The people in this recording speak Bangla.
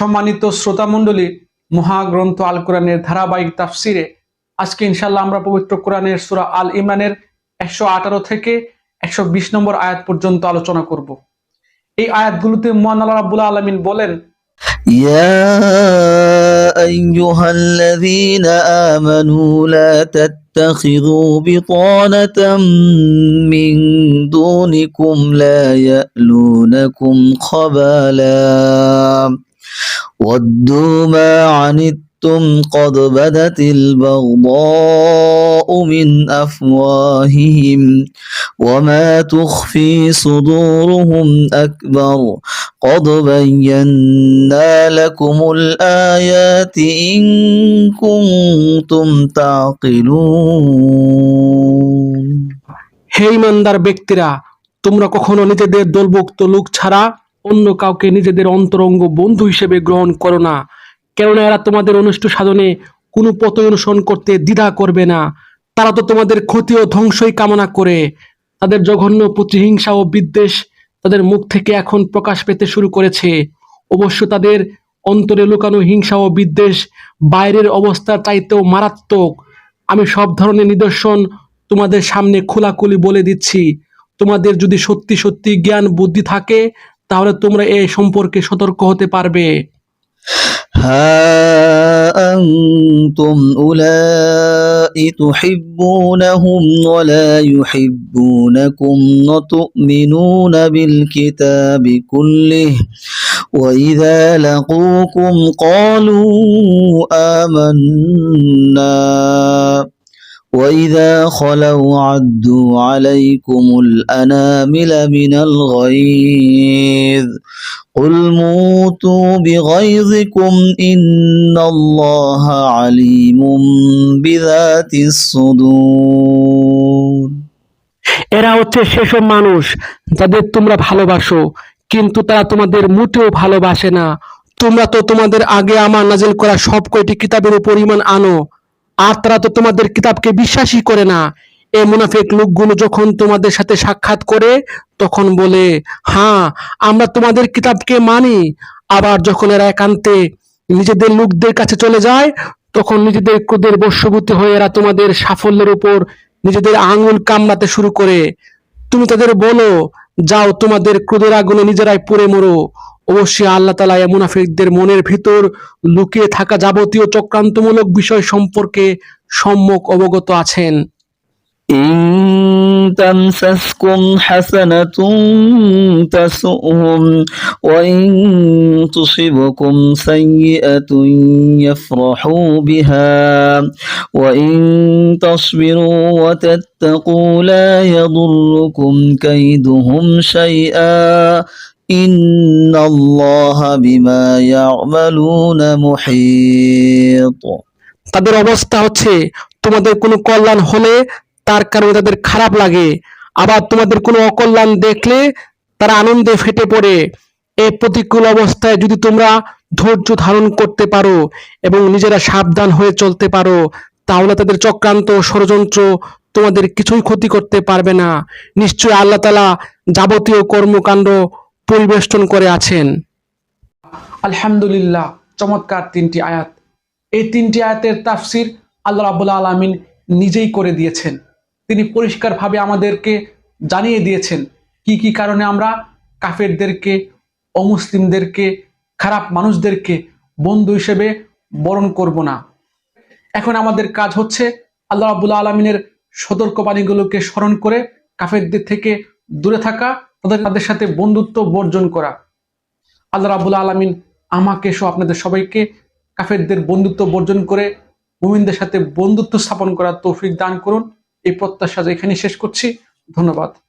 সম্মানিত শ্রোতামণ্ডলী মহাগ্রন্থ আল কোরআনের ধারাবাহিক তাফসিরে আজকে ইনশাল্লাহ আমরা পবিত্র কোরআনের সুরা আল ইমরানের একশো আঠারো থেকে একশো বিশ নম্বর আয়াত পর্যন্ত আলোচনা করব এই আয়াতগুলোতে মহান আল্লাহ রাব্বুল আলমিন বলেন يا أيها الذين آمنوا لا تتخذوا بطانة من دونكم لا يألونكم خبالا ودوا ما عنتم قد بدت البغضاء من أفواههم وما تخفي صدورهم أكبر قد بينا لكم الآيات إن كنتم تعقلون হে ইমানদার ব্যক্তিরা তোমরা কখনো নিজেদের দলভুক্ত লোক ছাড়া অন্য কাউকে নিজেদের অন্তরঙ্গ বন্ধু হিসেবে গ্রহণ করো না। কেননা এরা তোমাদের অনুষ্ঠ সাধনে কোনো পথ অনুসরণ করতে দ্বিধা করবে না। তারা তো তোমাদের ক্ষতি ও ধ্বংসই কামনা করে। তাদের জঘন্য প্রতিহিংসা ও বিদ্বেষ তাদের মুখ থেকে এখন প্রকাশ পেতে শুরু করেছে। অবশ্য তাদের অন্তরে লুকানো হিংসা ও বিদ্বেষ বাইরের অবস্থার চাইতেও মারাত্মক। আমি সব ধরনের নিদর্শন তোমাদের সামনে খোলাখুলি বলে দিচ্ছি। তোমাদের যদি সত্যি সত্যি জ্ঞান বুদ্ধি থাকে তাহলে তোমরা এ সম্পর্কে সতর্ক হতে পারবে ها أنتم أولئك تحبونهم ولا يحبونكم وتؤمنون بالكتاب كله وإذا لقوكم قالوا آمنا وإذا خلوا عدوا عليكم الأنامل من الغيظ قل موتوا بغيظكم إن الله عليم بذات الصدور এরা হচ্ছে সেসব মানুষ যাদের তোমরা ভালোবাসো কিন্তু তারা তোমাদের মোটেও ভালোবাসে না তোমরা তো তোমাদের আগে আমার নাজিল করা সব কয়টি কিতাবের উপর ইমান আনো আর তারা তো তোমাদের কিতাবকে বিশ্বাসই করে না। এ মুনাফিক লোকগুলো যখন তোমাদের সাথে সাক্ষাৎ করে, তখন বলে হ্যাঁ আমরা তোমাদের কিতাবকে মানি। আবার যখন এরা একান্তে নিজেদের লোকদের কাছে চলে যায়, তখন নিজেদের ক্রোধের বশ্যভূতি হয়ে এরা তোমাদের সাফল্যের উপর নিজেদের আঙুল কামড়াতে শুরু করে। তুমি তাদের বলো, যাও তোমাদের ক্রোধের আগুনে নিজেরাই পুড়ে মরো। অবশ্যই আল্লাহ তালা এ মুনাফিকদের মনের ভিতর লুকিয়ে থাকা যাবতীয় চক্রান্তমূলক বিষয় সম্পর্কে সম্যক অবগত আছেন। إن تمسسكم حسنة تسؤهم وإن تصبكم سيئة يفرحوا بها وإن تصبروا وتتقوا لا يضركم كيدهم شيئا إن الله بما يعملون محيط তাদের অবস্থা হচ্ছে তোমাদের কোনো কল্যাণ হলে তার কারণে তাদের খারাপ লাগে। আবার তোমাদের কোনো অকল্যাণ দেখলে তারা আনন্দে ফেটে পড়ে। এ প্রতিকূল অবস্থায় যদি তোমরা ধৈর্য ধারণ করতে পারো এবং নিজেরা সাবধান হয়ে চলতে পারো, তাহলে তাদের চক্রান্ত ষড়যন্ত্র তোমাদের কিছুই ক্ষতি করতে পারবে না। নিশ্চয়ই আল্লাহ তালা যাবতীয় কর্মকাণ্ড পরিবেষ্টন করে আছেন। আলহামদুলিল্লাহ, চমৎকার তিনটি আয়াত। এই তিনটি আয়াতের তাফসির আল্লাহ রাবুল্লাহ আলমিন নিজেই করে দিয়েছেন। তিনি পরিষ্কারভাবে আমাদেরকে জানিয়ে দিয়েছেন কি কি কারণে আমরা কাফেরদেরকে, অমুসলিমদেরকে, খারাপ মানুষদেরকে বন্ধু হিসেবে বরণ করব না। এখন আমাদের কাজ হচ্ছে আল্লাহ রাবুল্লাহ আলমিনের সতর্কবাণীগুলোকে স্মরণ করে কাফেরদের থেকে দূরে থাকা, তাদের তাদের সাথে বন্ধুত্ব বর্জন করা। আল্লাহ রাবুল আলমিন আমাকে সহ আপনাদের সবাইকে কাফেরদের বন্ধুত্ব বর্জন করে মুমিনদের সাথে বন্ধুত্ব স্থাপন করার তৌফিক দান করুন। এই প্রত্যাশা এখানে শেষ করছি। ধন্যবাদ।